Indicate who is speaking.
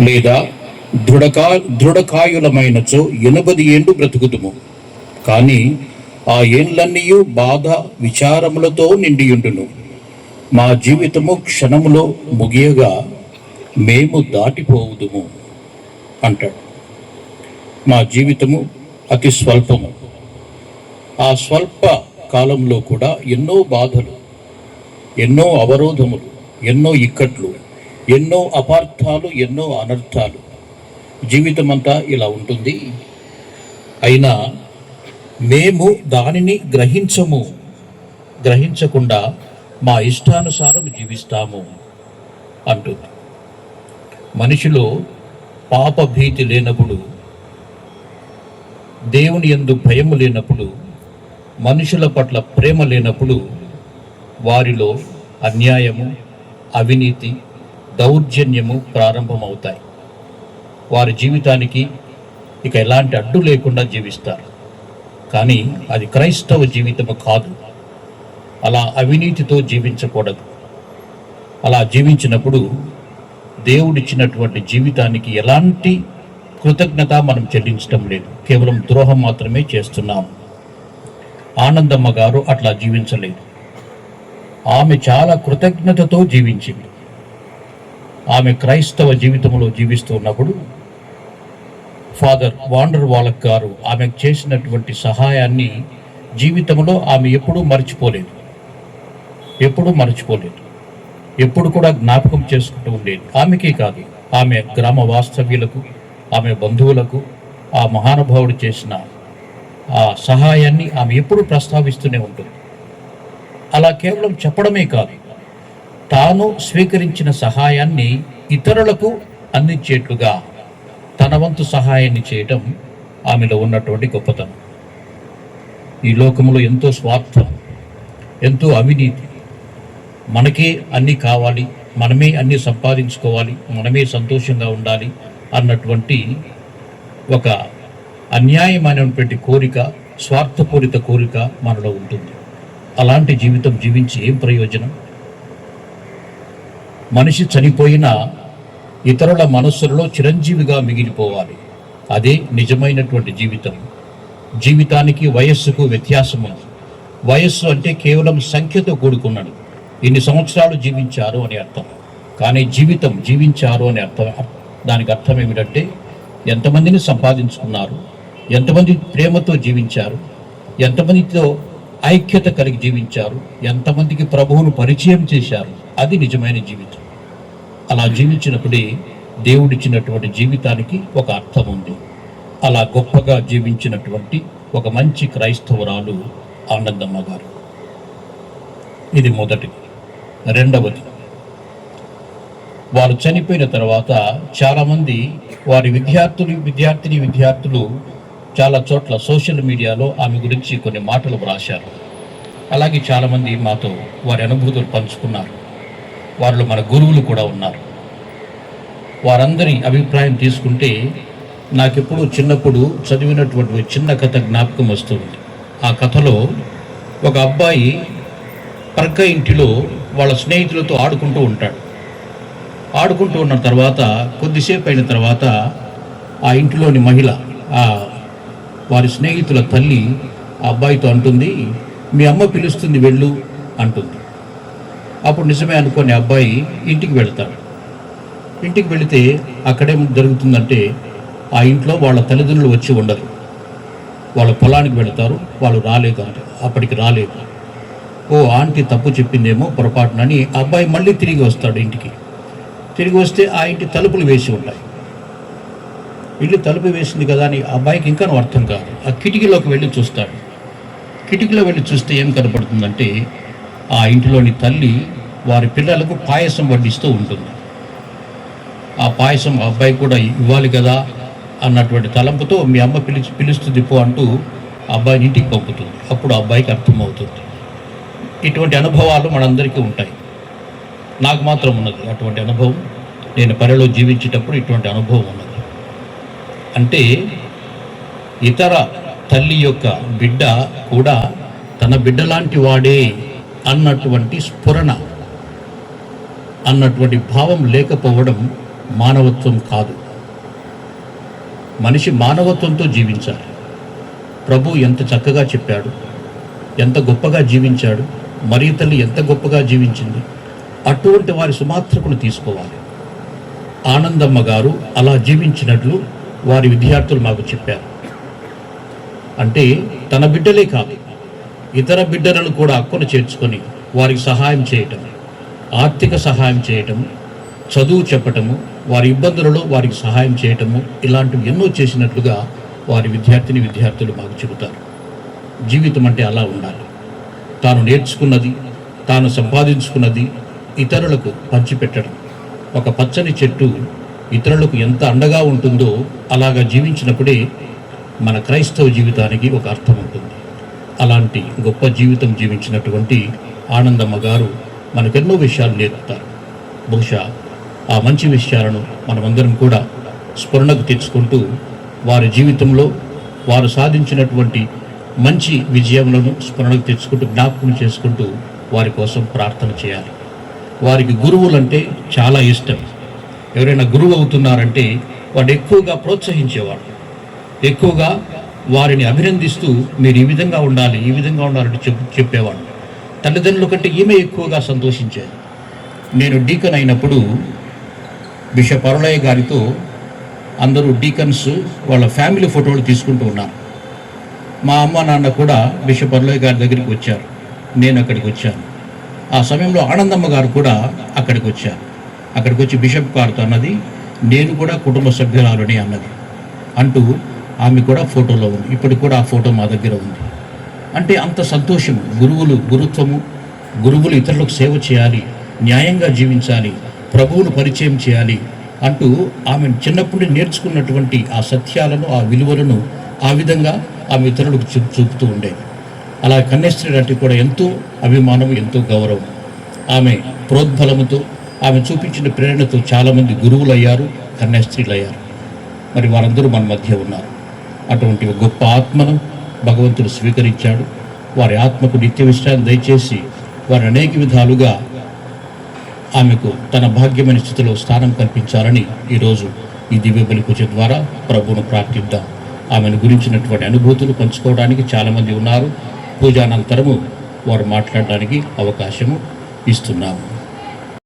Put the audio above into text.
Speaker 1: లేదా దృఢకా దృఢకాయులమైనచో ఎనభది ఏండు బ్రతుకుతుము కానీ ఆ ఏండ్లన్నీ బాధ విచారములతో నిండియుండును. మా జీవితము క్షణములో ముగియగా మేము దాటిపోవుదుము అంటాడు. మా జీవితము అతి స్వల్పము. ఆ స్వల్ప కాలంలో కూడా ఎన్నో బాధలు ఎన్నో అవరోధములు ఎన్నో ఇక్కట్లు ఎన్నో అపార్థాలు ఎన్నో అనర్థాలు. జీవితం అంతా ఇలా ఉంటుంది. అయినా మేము దానిని గ్రహించము. గ్రహించకుండా మా ఇష్టానుసారం జీవిస్తాము అంటుంది. మనిషిలో పాప భీతి లేనప్పుడు దేవుని ఎందు భయము లేనప్పుడు మనుషుల పట్ల ప్రేమ లేనప్పుడు వారిలో అన్యాయము అవినీతి దౌర్జన్యము ప్రారంభమవుతాయి. వారి జీవితానికి ఇక ఎలాంటి అడ్డు లేకుండా జీవిస్తారు. కానీ అది క్రైస్తవ జీవితము కాదు. అలా అవినీతితో జీవించకూడదు. అలా జీవించినప్పుడు దేవుడిచ్చినటువంటి జీవితానికి ఎలాంటి కృతజ్ఞత మనం చెల్లించడం లేదు. కేవలం ద్రోహం మాత్రమే చేస్తున్నాం ఆనందమ్మ గారు అట్లా జీవించలేదు. ఆమె చాలా కృతజ్ఞతతో జీవించింది. ఆమె క్రైస్తవ జీవితంలో జీవిస్తూ ఉన్నప్పుడు ఫాదర్ వాండర్ వాలక్ గారు ఆమెకు చేసినటువంటి సహాయాన్ని జీవితంలో ఆమె ఎప్పుడూ మర్చిపోలేదు. ఎప్పుడూ మర్చిపోలేదు. ఎప్పుడు కూడా జ్ఞాపకం చేసుకుంటూ ఉండేది. ఆమెకే కాదు ఆమె గ్రామ వాస్తవ్యులకు ఆమె బంధువులకు ఆ మహానుభావుడు చేసిన ఆ సహాయాన్ని ఆమె ఎప్పుడు ప్రస్తావిస్తూనే ఉంటుంది. అలా కేవలం చెప్పడమే కాదు తాను స్వీకరించిన సహాయాన్ని ఇతరులకు అందించేట్లుగా తన వంతు సహాయాన్ని చేయటం ఆమెలో ఉన్నటువంటి గొప్పతనం. ఈ లోకంలో ఎంతో స్వార్థం ఎంతో అవినీతి. మనకే అన్నీ కావాలి మనమే అన్నీ సంపాదించుకోవాలి మనమే సంతోషంగా ఉండాలి అన్నటువంటి ఒక అన్యాయమైనటువంటి కోరిక స్వార్థపూరిత కోరిక మనలో ఉంటుంది. అలాంటి జీవితం జీవించి ఏం ప్రయోజనం? మనిషి చనిపోయినా ఇతరుల మనస్సులలో చిరంజీవిగా మిగిలిపోవాలి. అదే నిజమైనటువంటి జీవితం. జీవితానికి వయస్సుకు వ్యత్యాసం ఉంది వయస్సు అంటే కేవలం సంఖ్యతో కూడుకున్నాడు ఇన్ని సంవత్సరాలు జీవించారు అని అర్థం. కానీ జీవితం జీవించారు అని అర్థం. దానికి అర్థం ఏమిటంటే ఎంతమందిని సంపాదించుకున్నారు? ఎంతమంది ప్రేమతో జీవించారు? ఎంతమందితో ఐక్యత కలిగి జీవించారు? ఎంతమందికి ప్రభువును పరిచయం చేశారు? అది నిజమైన జీవితం. అలా జీవించినప్పుడే దేవుడిచ్చినటువంటి జీవితానికి ఒక అర్థం ఉంది. అలా గొప్పగా జీవించినటువంటి ఒక మంచి క్రైస్తవురాలు ఆనందమ్మ గారు. ఇది మొదటిది రెండవది. వారు చనిపోయిన తర్వాత చాలామంది వారి విద్యార్థులు విద్యార్థిని విద్యార్థులు చాలా చోట్ల సోషల్ మీడియాలో ఆమె గురించి కొన్ని మాటలు వ్రాశారు. అలాగే చాలామంది మాతో వారి అనుభూతులు పంచుకున్నారు. వారిలో మన గురువులు కూడా ఉన్నారు. వారందరి అభిప్రాయం తీసుకుంటే నాకెప్పుడు చిన్నప్పుడు చదివినటువంటి చిన్న కథ జ్ఞాపకం వస్తుంది. ఆ కథలో ఒక అబ్బాయి పక్క ఇంటిలో వాళ్ళ స్నేహితులతో ఆడుకుంటూ ఉంటాడు. ఆడుకుంటూ ఉన్న తర్వాత కొద్దిసేపు అయిన తర్వాత ఆ ఇంటిలోని మహిళ ఆ వారి స్నేహితుల తల్లి ఆ అబ్బాయితో అంటుంది మీ అమ్మ పిలుస్తుంది వెళ్ళు అంటుంది. అప్పుడు నిజమే అనుకోని అబ్బాయి ఇంటికి వెళ్తాడు. ఇంటికి వెళితే అక్కడేం జరుగుతుందంటే ఆ ఇంట్లో వాళ్ళ తల్లిదండ్రులు వచ్చి ఉండరు. వాళ్ళ పొలానికి వెళతారు వాళ్ళు రాలేదు అంటే అప్పటికి రాలేదు. ఓ ఆంటీ తప్పు చెప్పిందేమో పొరపాటునని అబ్బాయి మళ్ళీ తిరిగి వస్తాడు ఇంటికి. తిరిగి వస్తే ఆ ఇంటి తలుపులు వేసి ఉంటాయి. ఇల్లు తలుపు వేసింది కదా అని ఆ అబ్బాయికి ఇంకా అర్థం కాదు. ఆ కిటికీలోకి వెళ్ళి చూస్తాడు. కిటికీలో వెళ్ళి చూస్తే ఏం కనపడుతుందంటే ఆ ఇంటిలోని తల్లి వారి పిల్లలకు పాయసం వడ్డిస్తూ ఉంటుంది. ఆ పాయసం ఆ అబ్బాయి కూడా ఇవ్వాలి కదా అన్నటువంటి తలంపుతో మీ అమ్మ పిలిచి పిలుస్తుంది పో అంటూ అబ్బాయిని ఇంటికి పంపుతుంది. అప్పుడు ఆ అబ్బాయికి అర్థమవుతుంది. ఇటువంటి అనుభవాలు మనందరికీ ఉంటాయి. నాకు మాత్రం ఉన్నది అటువంటి అనుభవం. నేను పరిలో జీవించేటప్పుడు ఇటువంటి అనుభవం ఉన్నది. అంటే ఇతర తల్లి యొక్క బిడ్డ కూడా తన బిడ్డ లాంటి వాడే అన్నటువంటి స్ఫురణ అన్నటువంటి భావం లేకపోవడం మానవత్వం కాదు. మనిషి మానవత్వంతో జీవించాలి. ప్రభు ఎంత చక్కగా చెప్పాడు. ఎంత గొప్పగా జీవించాడు. మరి తల్లి ఎంత గొప్పగా జీవించింది. అటువంటి వారి సుమాత్రకును తీసుకోవాలి. ఆనందమ్మ గారు అలా జీవించినట్లు వారి విద్యార్థులు మాకు చెప్పారు. అంటే తన బిడ్డలే కాదు ఇతర బిడ్డలను కూడా అక్కును చేర్చుకొని వారికి సహాయం చేయటం ఆర్థిక సహాయం చేయటం చదువు చెప్పటము వారి ఇబ్బందులలో వారికి సహాయం చేయటము ఇలాంటివి ఎన్నో చేసినట్లుగా వారి విద్యార్థిని విద్యార్థులు మాకు చెబుతారు. జీవితం అంటే అలా ఉండాలి. తాను నేర్చుకున్నది తాను సంపాదించుకున్నది ఇతరులకు పంచిపెట్టడం. ఒక పచ్చని చెట్టు ఇతరులకు ఎంత అండగా ఉంటుందో అలాగా జీవించినప్పుడే మన క్రైస్తవ జీవితానికి ఒక అర్థం ఉంటుంది. అలాంటి గొప్ప జీవితం జీవించినటువంటి ఆనందమ్మ గారు మనకెన్నో విషయాలు నేర్పుతారు. బహుశా ఆ మంచి విషయాలను మనమందరం కూడా స్ఫురణకు తెచ్చుకుంటూ వారి జీవితంలో వారు సాధించినటువంటి మంచి విజయములను స్మరణకు తెచ్చుకుంటూ జ్ఞాపకం చేసుకుంటూ వారి కోసం ప్రార్థన చేయాలి. వారికి గురువులంటే చాలా ఇష్టం. ఎవరైనా గురువు అవుతున్నారంటే వాడు ఎక్కువగా ప్రోత్సహించేవాడు. ఎక్కువగా వారిని అభినందిస్తూ మీరు ఈ విధంగా ఉండాలి ఈ విధంగా ఉండాలని చెప్ చెప్పేవాడు. తల్లిదండ్రుల కంటే ఈమె ఎక్కువగా సంతోషించారు నేను డీకన్ అయినప్పుడు బిషప్ అరుణయ్య గారితో అందరూ డీకన్స్ వాళ్ళ ఫ్యామిలీ ఫోటోలు తీసుకుంటూ ఉన్నారు మా అమ్మ నాన్న కూడా బిషప్ అరుణయ్య గారి దగ్గరికి వచ్చారు. నేను అక్కడికి వచ్చాను. ఆ సమయంలో ఆనందమ్మ గారు కూడా అక్కడికి వచ్చారు. అక్కడికి వచ్చి బిషప్ గారితో అన్నది నేను కూడా కుటుంబ సభ్యురాలని అన్నది అంటూ ఆమె కూడా ఫోటోలో ఉంది. ఇప్పటికి కూడా ఆ ఫోటో మా దగ్గర ఉంది. అంటే అంత సంతోషం గురువులు గురుత్వము గురువులు ఇతరులకు సేవ చేయాలి న్యాయంగా జీవించాలి ప్రభువును పరిచయం చేయాలి అంటూ ఆమె చిన్నప్పుడు నేర్చుకున్నటువంటి ఆ సత్యాలను ఆ విలువలను ఆ విధంగా ఆమె ఇతరులకు చూ చూపుతూ ఉండేది. అలా కన్యశ్రీ అంటే కూడా ఎంతో అభిమానం ఎంతో గౌరవం. ఆమె ప్రోద్బలముతో ఆమె చూపించిన ప్రేరణతో చాలామంది గురువులు అయ్యారు కన్యాస్త్రీలు అయ్యారు మరి వారందరూ మన మధ్య ఉన్నారు. అటువంటి గొప్ప ఆత్మను భగవంతుడు స్వీకరించాడు. వారి ఆత్మకు నిత్య విశ్రాంతి దయచేసి వారి అనేక విధాలుగా ఆమెకు తన భాగ్యమైన స్థితిలో స్థానం కల్పించాలని ఈరోజు ఈ దివ్య బలి పూజ ద్వారా ప్రభువును ప్రార్థిద్దాం. ఆమెను గురించినటువంటి అనుభూతులు పంచుకోవడానికి చాలామంది ఉన్నారు. పూజానంతరము వారు మాట్లాడడానికి అవకాశము ఇస్తున్నాము.